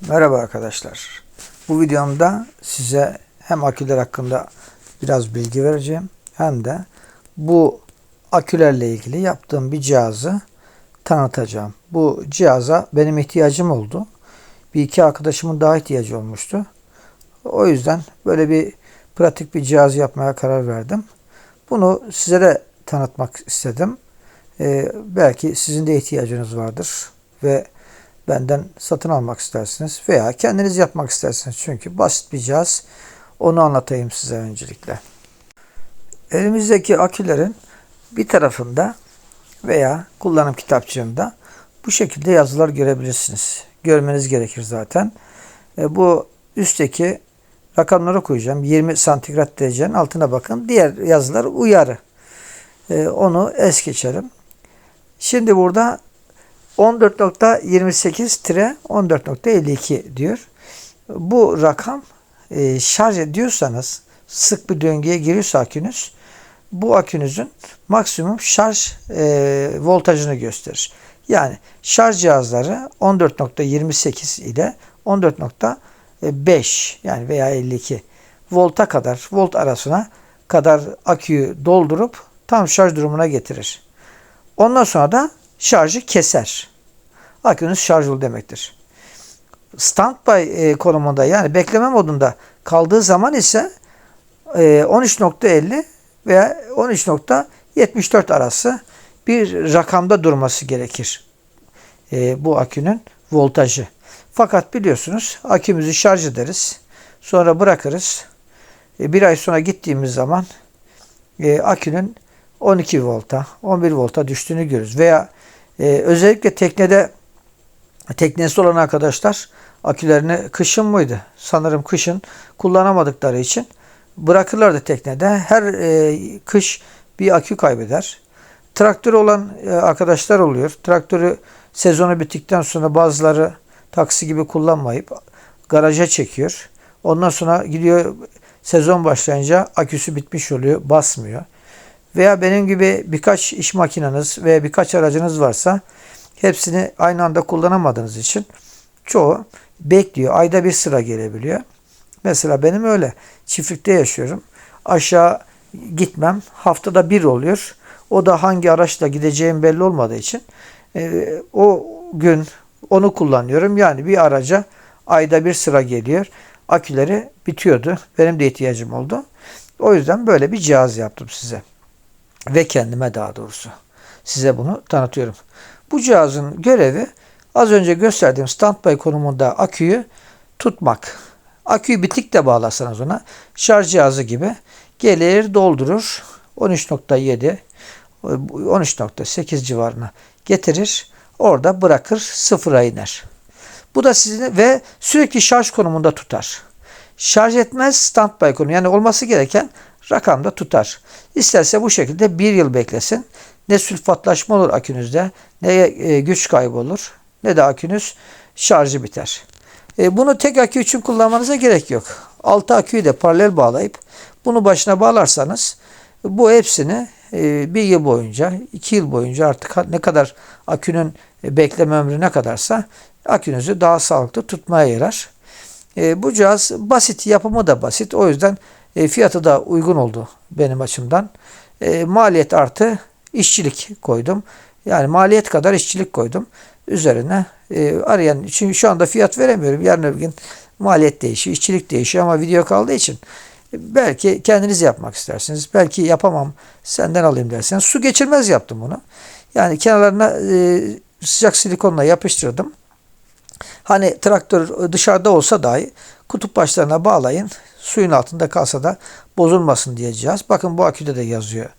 Merhaba arkadaşlar. Bu videomda size hem aküler hakkında biraz bilgi vereceğim hem de bu akülerle ilgili yaptığım bir cihazı tanıtacağım. Bu cihaza benim ihtiyacım oldu. Bir iki arkadaşımın daha ihtiyacı olmuştu. O yüzden böyle bir pratik bir cihaz yapmaya karar verdim. Bunu size de tanıtmak istedim. Ee, belki sizin de ihtiyacınız vardır ve benden satın almak istersiniz veya kendiniz yapmak istersiniz. Çünkü basit bir cihaz. Onu anlatayım size öncelikle. Elimizdeki akülerin bir tarafında veya kullanım kitapçığında bu şekilde yazılar görebilirsiniz. Görmeniz gerekir zaten. E, bu üstteki rakamları koyacağım. 20 santigrat derecenin altına bakın. Diğer yazılar uyarı. E, onu es geçelim. Şimdi burada 14.28-14.52 diyor. Bu rakam e, şarj ediyorsanız sık bir döngüye giriyorsa akünüz bu akünüzün maksimum şarj e, voltajını gösterir. Yani şarj cihazları 14.28 ile 14.5 yani veya 52 volta kadar volt arasına kadar aküyü doldurup tam şarj durumuna getirir. Ondan sonra da şarjı keser. Akünüz şarj oldu demektir. Standby e, konumunda yani bekleme modunda kaldığı zaman ise e, 13.50 veya 13.74 arası bir rakamda durması gerekir. E, bu akünün voltajı. Fakat biliyorsunuz akümüzü şarj ederiz. Sonra bırakırız. E, bir ay sonra gittiğimiz zaman e, akünün 12 volta, 11 volta düştüğünü görürüz. Veya e, özellikle teknede teknesi olan arkadaşlar akülerini kışın mıydı? Sanırım kışın kullanamadıkları için bırakırlardı teknede. Her e, kış bir akü kaybeder. Traktörü olan e, arkadaşlar oluyor. Traktörü sezonu bittikten sonra bazıları taksi gibi kullanmayıp garaja çekiyor. Ondan sonra gidiyor sezon başlayınca aküsü bitmiş oluyor, basmıyor. Veya benim gibi birkaç iş makineniz veya birkaç aracınız varsa hepsini aynı anda kullanamadığınız için çoğu bekliyor. Ayda bir sıra gelebiliyor. Mesela benim öyle. Çiftlikte yaşıyorum. Aşağı gitmem. Haftada bir oluyor. O da hangi araçla gideceğim belli olmadığı için e, o gün onu kullanıyorum. Yani bir araca ayda bir sıra geliyor. Aküleri bitiyordu. Benim de ihtiyacım oldu. O yüzden böyle bir cihaz yaptım size. Ve kendime daha doğrusu. Size bunu tanıtıyorum. Bu cihazın görevi az önce gösterdiğim standby konumunda aküyü tutmak. Aküyü bitikle bağlarsanız ona şarj cihazı gibi gelir doldurur. 13.7 13.8 civarına getirir. Orada bırakır sıfıra iner. Bu da sizin ve sürekli şarj konumunda tutar. Şarj etmez standby konumu. Yani olması gereken rakamda tutar. İsterse bu şekilde bir yıl beklesin. Ne sülfatlaşma olur akünüzde ne e, güç kaybı olur ne de akünüz şarjı biter. E, bunu tek akü için kullanmanıza gerek yok. Altı aküyü de paralel bağlayıp bunu başına bağlarsanız bu hepsini e, bir yıl boyunca, iki yıl boyunca artık ne kadar akünün bekleme ömrü ne kadarsa akünüzü daha sağlıklı tutmaya yarar. Bu cihaz basit, yapımı da basit. O yüzden fiyatı da uygun oldu benim açımdan. Maliyet artı işçilik koydum. Yani maliyet kadar işçilik koydum. Üzerine e, arayan için şu anda fiyat veremiyorum. Yarın öbür gün maliyet değişiyor, işçilik değişiyor ama video kaldığı için belki kendiniz yapmak istersiniz. Belki yapamam senden alayım derseniz. Su geçirmez yaptım bunu. Yani kenarlarına e, sıcak silikonla yapıştırdım. Hani traktör dışarıda olsa dahi kutup başlarına bağlayın. Suyun altında kalsa da bozulmasın diyeceğiz. Bakın bu aküde de yazıyor.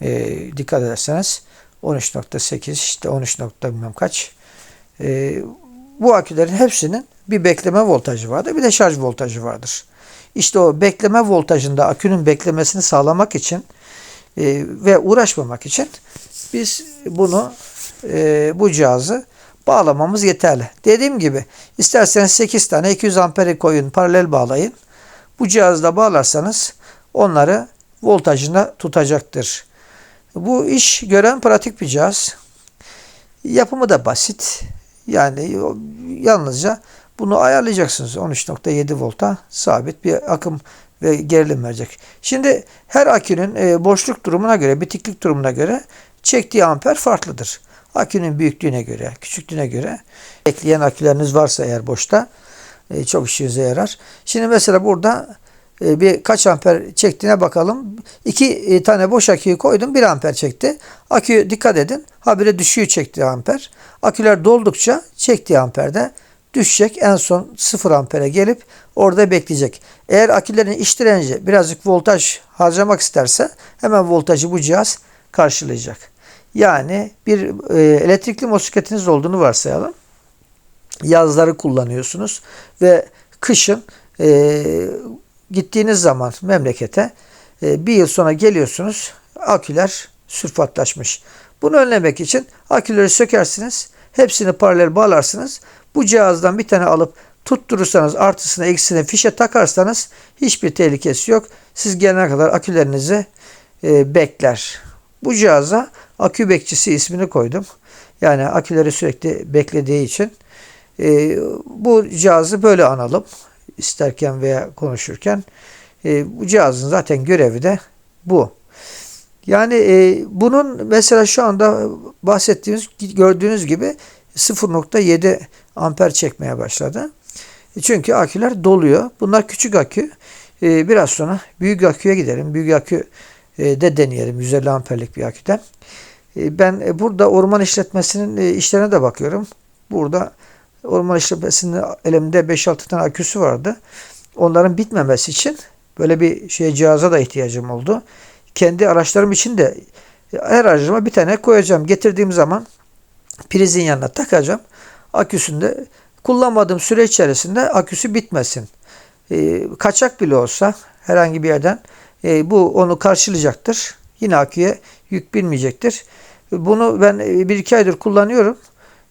E, dikkat ederseniz 13.8 işte 13. bilmem kaç. E, bu akülerin hepsinin bir bekleme voltajı vardır. Bir de şarj voltajı vardır. İşte o bekleme voltajında akünün beklemesini sağlamak için e, ve uğraşmamak için biz bunu e, bu cihazı bağlamamız yeterli. Dediğim gibi isterseniz 8 tane 200 amperi koyun paralel bağlayın. Bu cihazla bağlarsanız onları voltajında tutacaktır. Bu iş gören pratik bir cihaz. Yapımı da basit. Yani yalnızca Bunu ayarlayacaksınız. 13.7 volta sabit bir akım ve gerilim verecek. Şimdi her akünün e, boşluk durumuna göre, bitiklik durumuna göre çektiği amper farklıdır. Akünün büyüklüğüne göre, küçüklüğüne göre ekleyen aküleriniz varsa eğer boşta e, çok işinize yarar. Şimdi mesela burada e, bir kaç amper çektiğine bakalım. İki e, tane boş aküyü koydum. 1 amper çekti. Akü dikkat edin. Habire düşüyor çektiği amper. Aküler doldukça çektiği amper de düşecek. En son 0 ampere gelip orada bekleyecek. Eğer akülerin iç direnci birazcık voltaj harcamak isterse hemen voltajı bu cihaz karşılayacak. Yani bir e, elektrikli motosikletiniz olduğunu varsayalım. Yazları kullanıyorsunuz ve kışın e, gittiğiniz zaman memlekete e, bir yıl sonra geliyorsunuz aküler sülfatlaşmış. Bunu önlemek için aküleri sökersiniz. Hepsini paralel bağlarsınız. Bu cihazdan bir tane alıp tutturursanız artısına eksisine fişe takarsanız hiçbir tehlikesi yok. Siz gelene kadar akülerinizi e, bekler. Bu cihaza akü bekçisi ismini koydum. Yani aküleri sürekli beklediği için e, bu cihazı böyle analım. isterken veya konuşurken. E, bu cihazın zaten görevi de bu. Yani e, bunun mesela şu anda bahsettiğimiz gördüğünüz gibi 0.7 amper çekmeye başladı. Çünkü aküler doluyor. Bunlar küçük akü. E, biraz sonra büyük aküye gidelim. Büyük akü de deneyelim. 150 amperlik bir aküden. E, ben e, burada orman işletmesinin e, işlerine de bakıyorum. Burada orman işletmesinin elimde 5-6 tane aküsü vardı. Onların bitmemesi için böyle bir şey cihaza da ihtiyacım oldu. Kendi araçlarım için de her aracıma bir tane koyacağım. Getirdiğim zaman prizin yanına takacağım. Aküsünde kullanmadığım süre içerisinde aküsü bitmesin. E, kaçak bile olsa herhangi bir yerden e, bu onu karşılayacaktır. Yine aküye yük binmeyecektir. Bunu ben e, bir iki aydır kullanıyorum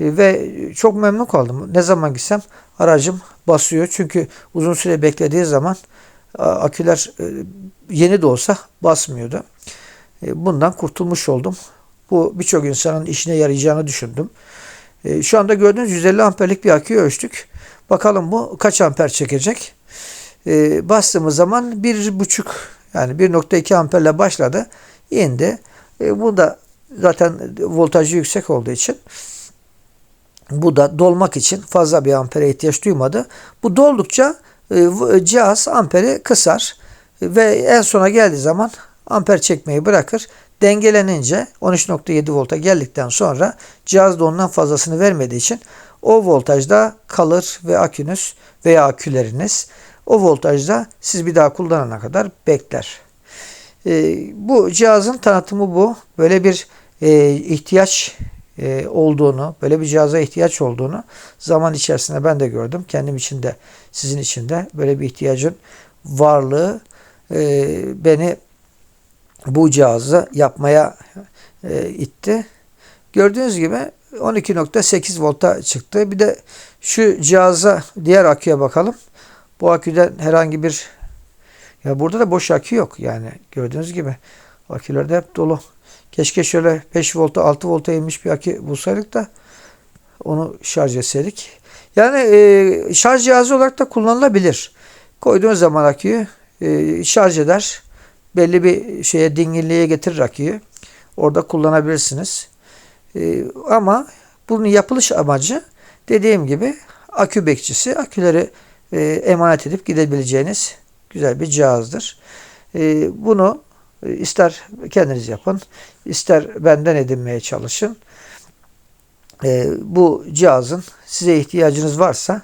e, ve çok memnun kaldım. Ne zaman gitsem aracım basıyor. Çünkü uzun süre beklediği zaman aküler e, yeni de olsa basmıyordu. Bundan kurtulmuş oldum. Bu birçok insanın işine yarayacağını düşündüm. Şu anda gördüğünüz 150 amperlik bir aküyü ölçtük. Bakalım bu kaç amper çekecek. Bastığımız zaman 1,5 yani 1.2 amperle başladı. indi. Bu da zaten voltajı yüksek olduğu için bu da dolmak için fazla bir ampere ihtiyaç duymadı. Bu doldukça e, cihaz amperi kısar ve en sona geldiği zaman amper çekmeyi bırakır. Dengelenince 13.7 volta geldikten sonra cihaz da ondan fazlasını vermediği için o voltajda kalır ve akünüz veya aküleriniz o voltajda siz bir daha kullanana kadar bekler. E, bu cihazın tanıtımı bu. Böyle bir e, ihtiyaç e, olduğunu, böyle bir cihaza ihtiyaç olduğunu zaman içerisinde ben de gördüm. Kendim için de, sizin için de böyle bir ihtiyacın varlığı e, beni bu cihazı yapmaya e, itti. Gördüğünüz gibi 12.8 volta çıktı. Bir de şu cihaza diğer aküye bakalım. Bu aküden herhangi bir ya burada da boş akü yok yani gördüğünüz gibi akülerde hep dolu. Keşke şöyle 5 volta 6 volta inmiş bir akü bulsaydık da onu şarj etseydik. Yani e, şarj cihazı olarak da kullanılabilir. Koyduğunuz zaman aküyü e, şarj eder. Belli bir şeye dinginliğe getirir aküyü. Orada kullanabilirsiniz. E, ama bunun yapılış amacı dediğim gibi akü bekçisi. Aküleri e, emanet edip gidebileceğiniz güzel bir cihazdır. E, bunu e, ister kendiniz yapın, ister benden edinmeye çalışın. E, bu cihazın size ihtiyacınız varsa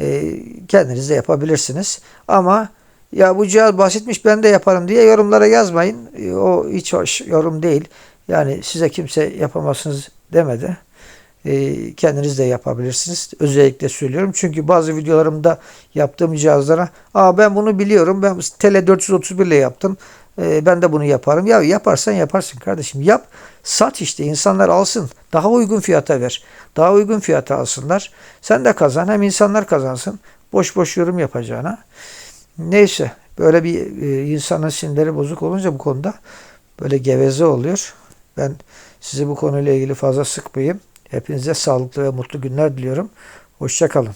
e, kendiniz de yapabilirsiniz. Ama ya bu cihaz basitmiş ben de yaparım diye yorumlara yazmayın. E, o hiç hoş yorum değil. Yani size kimse yapamazsınız demedi. E, kendiniz de yapabilirsiniz. Özellikle söylüyorum. Çünkü bazı videolarımda yaptığım cihazlara Aa ben bunu biliyorum. Ben Tele 431 ile yaptım. E, ben de bunu yaparım. Ya yaparsan yaparsın kardeşim. Yap. Sat işte. insanlar alsın. Daha uygun fiyata ver. Daha uygun fiyata alsınlar. Sen de kazan. Hem insanlar kazansın. Boş boş yorum yapacağına. Neyse. Böyle bir e, insanın sinirleri bozuk olunca bu konuda böyle geveze oluyor. Ben sizi bu konuyla ilgili fazla sıkmayayım. Hepinize sağlıklı ve mutlu günler diliyorum. Hoşçakalın.